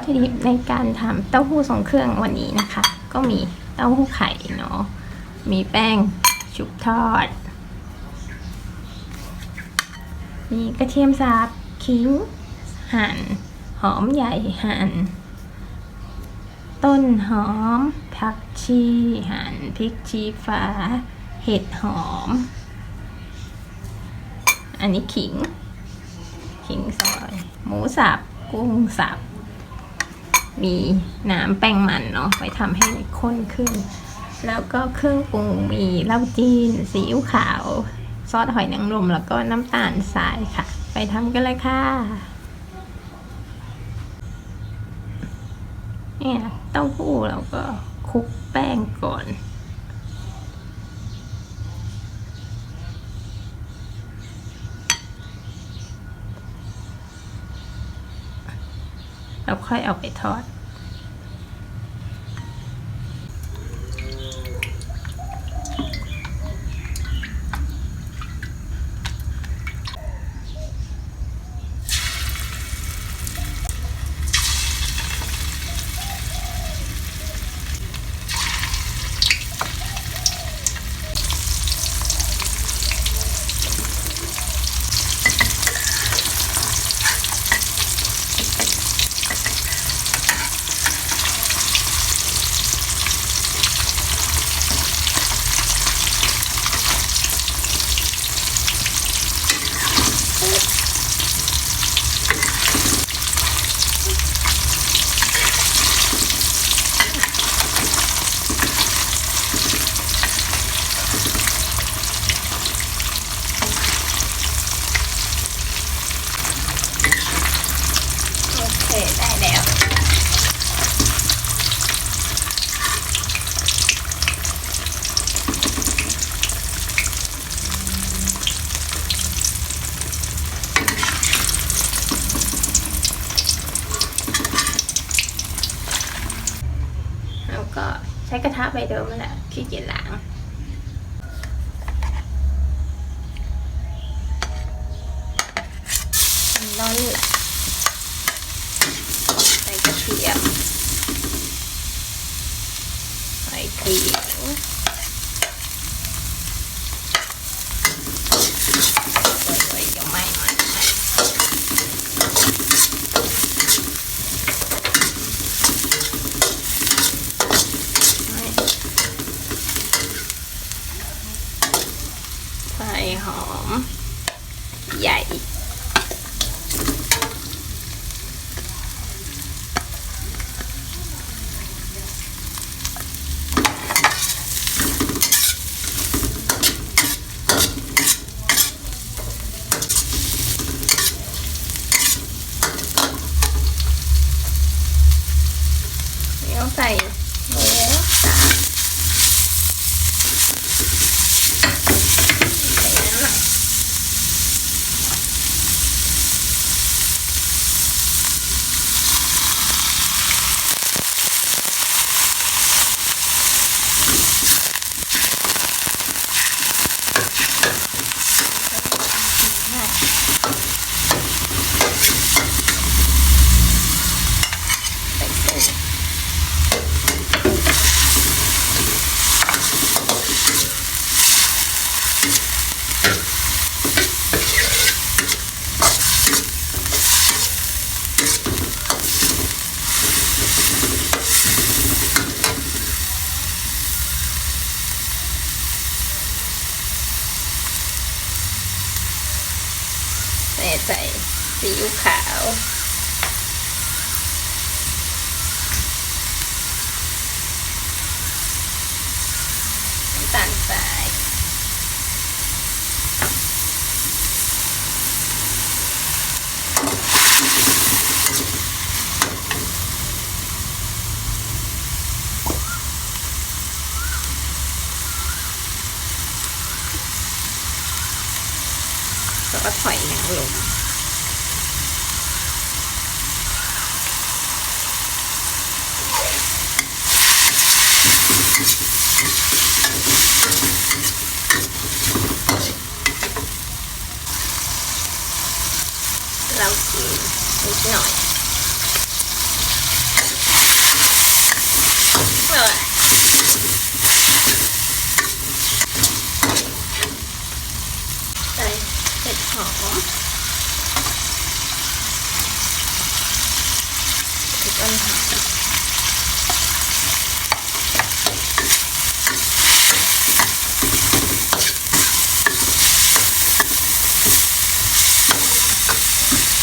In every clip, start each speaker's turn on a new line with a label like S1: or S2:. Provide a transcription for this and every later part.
S1: ตถุดิบในการทำเต้าหู้ทรงเครื่องวันนี้นะคะ ก็มีเต้าหู้ไข่เนาะมีแป้งชุบทอด มีกระเทียมสับขิง หั่น หอมใหญ่หั่น ต้นหอม ผักชี หั่นพริกชี้ฟ้า เห็ดหอม อันนี้ขิง ขิงซอย หมูสับกุ้งสับ มีน้ำแป้งมันเนาะไว้ทำให้ข้นขึ้น แล้วก็เครื่องปรุงมีเหล้าจีนซีอิ๊วขาว ซอสหอยนางรมแล้วก็น้ำตาลทรายค่ะ ไปทำกันเลยค่ะเนี่ยเต้าหู้เราก็คลุกแป้งก่อน แล้วค่อยเอาไปทอด ก็ใช้กระทะใบเดิมนั่นแหละขี้เกียจล้างมันร้อนแหละ ใส่กระเทียมใส่ขิงไว้ๆจะไหม้ไหม้ไหม้ไหม้ใส่หอม ใหญ่ เดี๋ยวใส่หมูสับใส่น้ำหนักใส่กุ้ง ใส่ใส่ซีอิ๊วขาวน้ำตาลทราย แล้วก็ถอยนางลงเรากินนิดหน่อย ใส่เห็ดหอมเห็ดต้นหอม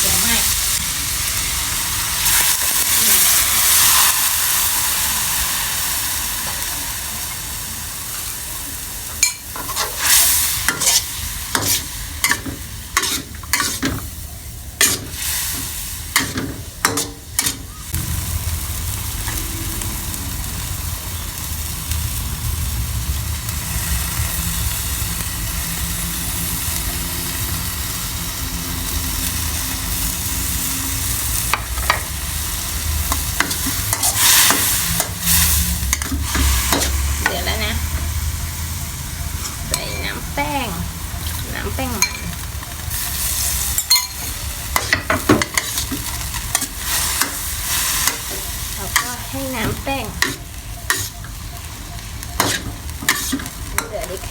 S1: เดี๋ยวไหม่ เดี๋ยวแล้วนะ ใส่น้ำแป้ง น้ำแป้งมันแล้วก็ให้น้ำแป้ง เด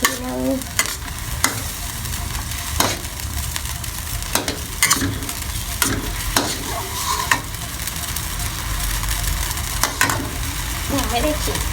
S1: ือ